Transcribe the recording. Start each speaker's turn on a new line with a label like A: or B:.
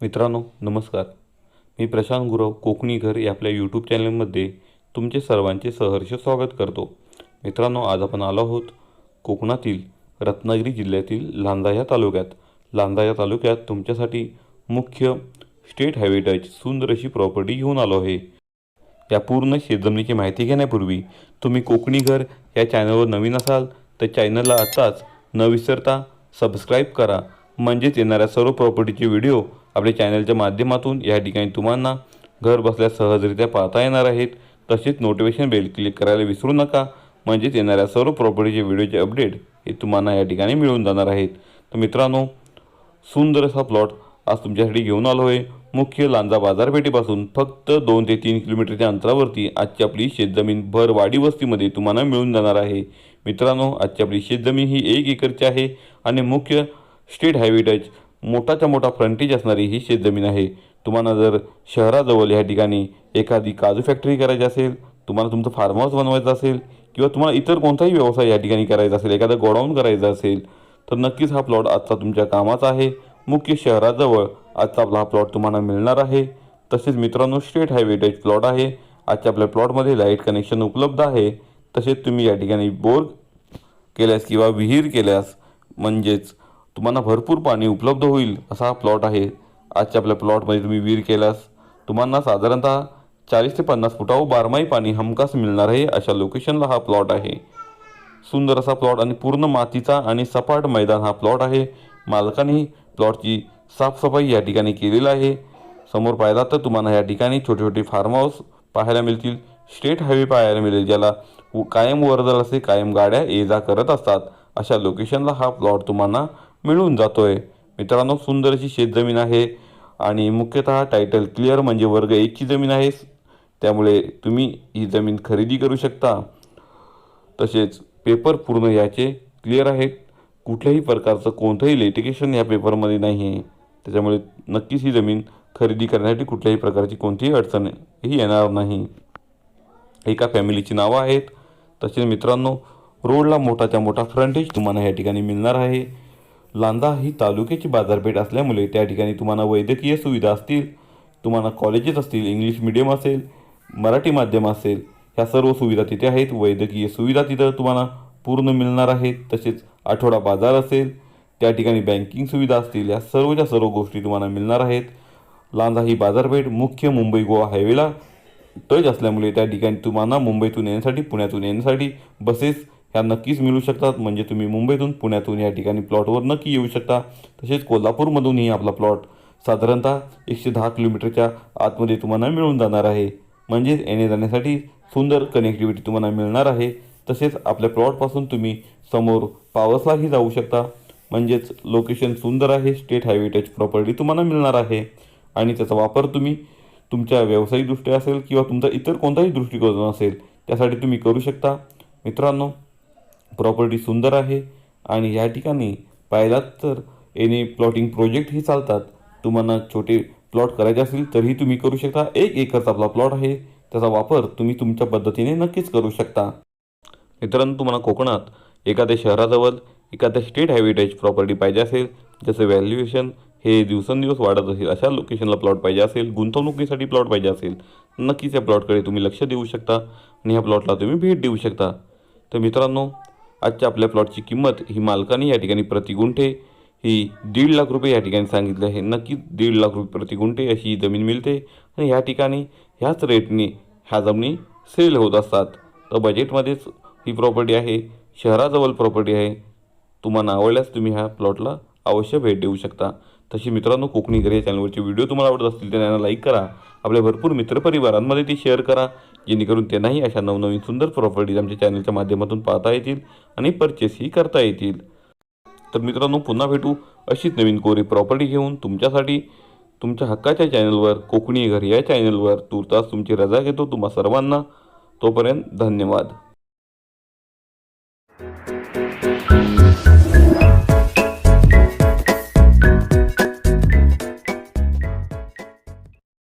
A: मित्रांनो नमस्कार. मी प्रशांत गुरव कोकणी घर या आपल्या यूट्यूब चॅनलमध्ये तुमचे सर्वांचे सहर्ष स्वागत करतो. मित्रांनो आज आपण आलो आहोत कोकणातील रत्नागिरी जिल्ह्यातील लांजा या तालुक्यात. लांजा या तालुक्यात तुमच्यासाठी मुख्य स्टेट हायवे सुंदर अशी प्रॉपर्टी घेऊन आलो आहे. या पूर्ण शेतजमिनीची माहिती घेण्यापूर्वी तुम्ही कोकणी घर या चॅनलवर नवीन असाल तर चॅनलला आत्ताच न विसरता सबस्क्राईब करा. म्हणजेच येणाऱ्या सर्व प्रॉपर्टीचे व्हिडिओ आपल्या चॅनलच्या माध्यमातून या ठिकाणी तुम्हाला घर बसल्या सहजरित्या पाहता येणार आहेत. तसेच नोटिफिकेशन बेल क्लिक करायला विसरू नका. म्हणजेच येणाऱ्या सर्व प्रॉपर्टीचे व्हिडिओचे अपडेट हे तुम्हाला या ठिकाणी मिळून जाणार आहेत. तर मित्रांनो सुंदर असा प्लॉट आज तुमच्यासाठी घेऊन आलो आहे. मुख्य लांजा बाजारपेठेपासून फक्त दोन ते तीन किलोमीटरच्या अंतरावरती आजची आपली शेतजमीन भर वाडी वस्तीमध्ये तुम्हाला मिळून जाणार आहे. मित्रांनो आजची आपली शेतजमीन ही एक एकरची आहे आणि मुख्य स्टेट हायवे टच मोठाच्या मोठा फ्रंटेज असणारी ही शेतजमीन आहे. तुम्हाला जर शहराजवळ या ठिकाणी एखादी काजू फॅक्टरी करायची असेल तुम्हाला तुमचं फार्म हाऊस बनवायचं असेल किंवा तुम्हाला इतर कोणताही व्यवसाय या ठिकाणी करायचा असेल एखादं गोडाऊन करायचं असेल तर नक्कीच हा प्लॉट आजचा तुमच्या कामाचा आहे. मुख्य शहराजवळ आजचा आपला हा प्लॉट तुम्हाला मिळणार आहे. तसेच मित्रांनो स्टेट हायवे टच प्लॉट आहे. आजच्या आपल्या प्लॉटमध्ये लाइट कनेक्शन उपलब्ध आहे. तसेच तुम्ही या ठिकाणी बोर केल्यास किंवा विहीर केल्यास म्हणजेच तुम्हाला भरपूर पाणी उपलब्ध होईल असा हा प्लॉट आहे. आजच्या आपल्या प्लॉटमध्ये तुम्ही विहीर केल्यास तुम्हाला साधारणतः चाळीस ते पन्नास फुटावर बारमाही पाणी हमखास मिळणार आहे अशा लोकेशनला हा प्लॉट आहे. सुंदर असा प्लॉट आणि पूर्ण मातीचा आणि सपाट मैदान हा प्लॉट आहे. मालकाने प्लॉटची साफसफाई या ठिकाणी केलेली आहे. समोर पाहिला तर तुम्हाला या ठिकाणी छोटे छोटे फार्म हाऊस पाहायला मिळतील. स्टेट हायवे पाहायला मिळेल ज्याला व- कायम वर्दळ असे कायम गाड्या ये जा करत असतात. अशा लोकेशनला हा प्लॉट तुम्हाला मिळून जातो आहे मित्रांनो सुंदर अशी शेतजमीन आहे आणि मुख्यतः टायटल क्लिअर म्हणजे वर्ग एकची जमीन आहे. त्यामुळे तुम्ही ही जमीन खरेदी करू शकता. तसेच पेपर पूर्ण याचे क्लिअर आहेत. कुठल्याही प्रकारचं कोणतंही लिटिगेशन या पेपरमध्ये नाही आहे. त्याच्यामुळे नक्कीच ही जमीन खरेदी करण्यासाठी कुठल्याही प्रकारची कोणतीही अडचण ही येणार नाही. एका फॅमिलीची नावं आहेत. तसेच मित्रांनो रोडला मोठाच्या मोठा फ्रंटेज तुम्हाला या ठिकाणी मिळणार आहे. लांजा ही तालुक्याची बाजारपेठ असल्यामुळे त्या ठिकाणी तुम्हाला वैद्यकीय सुविधा असतील तुम्हाला कॉलेजेस असतील इंग्लिश मिडियम असेल मराठी माध्यम असेल ह्या सर्व सुविधा तिथे आहेत. वैद्यकीय सुविधा तिथं तुम्हाला पूर्ण मिळणार आहेत. तसेच आठवडा बाजार असेल त्या ठिकाणी बँकिंग सुविधा असतील या सर्वच्या सर्व गोष्टी तुम्हाला मिळणार आहेत. लांजा ही बाजारपेठ मुख्य मुंबई गोवा हायवेला टच असल्यामुळे त्या ठिकाणी तुम्हाला मुंबईतून येण्यासाठी पुण्यातून येण्यासाठी बसेस ह्या नक्कीच मिळू शकतात. म्हणजे तुम्ही मुंबईतून पुण्यातून या ठिकाणी प्लॉटवर नक्की येऊ शकता. तसेच कोल्हापूरमधूनही आपला प्लॉट साधारणतः एकशे दहा किलोमीटरच्या आतमध्ये तुम्हाला मिळून जाणार आहे. म्हणजेच येणे जाण्यासाठी सुंदर कनेक्टिव्हिटी तुम्हाला मिळणार आहे. तसेच आपल्या प्लॉटपासून तुम्ही समोर पावसलाही जाऊ शकता. म्हणजेच लोकेशन सुंदर आहे. स्टेट हायवे टच प्रॉपर्टी तुम्हाला मिळणार आहे. आणि त्याचा वापर तुम्ही तुमच्या व्यावसायिकदृष्ट्या असेल किंवा तुमचा इतर कोणताही दृष्टिकोन असेल त्यासाठी तुम्ही करू शकता. मित्रांनो प्रॉपर्टी सुंदर आहे आणि या ठिकाणी पाहिलात तर एनी प्लॉटिंग प्रोजेक्टही चालतात. तुम्हाला छोटे प्लॉट करायचे असतील तरीही तुम्ही करू शकता. एक एकरचा आपला प्लॉट आहे. त्याचा वापर तुम्ही तुमच्या पद्धतीने नक्कीच करू शकता. मित्रांनो तुम्हाला कोकणात एखाद्या शहराजवळ एखाद्या स्टेट हॅबिटेज प्रॉपर्टी पाहिजे असेल जसं व्हॅल्युएशन हे दिवसेंदिवस वाढत असेल अशा लोकेशनला प्लॉट पाहिजे असेल गुंतवणुकीसाठी प्लॉट पाहिजे असेल नक्कीच या प्लॉटकडे तुम्ही लक्ष देऊ शकता आणि ह्या प्लॉटला तुम्ही भेट देऊ शकता. तर मित्रांनो आजच्या आपल्या प्लॉटची किंमत ही मालकाने या ठिकाणी प्रतिगुंठे ही दीड लाख रुपये या ठिकाणी सांगितले आहे. नक्कीच दीड लाख रुपये प्रतिगुंठे अशी जमीन मिळते आणि ह्या ठिकाणी ह्याच रेटने ह्या जमिनी सेल होत असतात. तर बजेटमध्येच ही प्रॉपर्टी आहे शहराजवळ प्रॉपर्टी आहे. तुम्हाला आवडल्यास तुम्ही ह्या प्लॉटला अवश्य भेट देऊ शकता. तशी मित्रांनो कोकणी घरी या चॅनलवरचे व्हिडिओ तुम्हाला आवडत असतील तर त्यांना लाईक करा. आपल्या भरपूर मित्रपरिवारांमध्ये ते शेअर करा. जेणेकरून त्यांनाही अशा नवनवीन सुंदर प्रॉपर्टीज आमच्या चॅनलच्या माध्यमातून पाहता येतील आणि परचेसही करता येतील. तर मित्रांनो पुन्हा भेटू अशीच नवीन कोरी प्रॉपर्टी घेऊन तुमच्यासाठी. तुमच्या हक्काच्या चॅनलवर कोकणी घर या चॅनलवर तुर्तास तुमची रजा घेतो तुम्हा सर्वांना. तोपर्यंत धन्यवाद.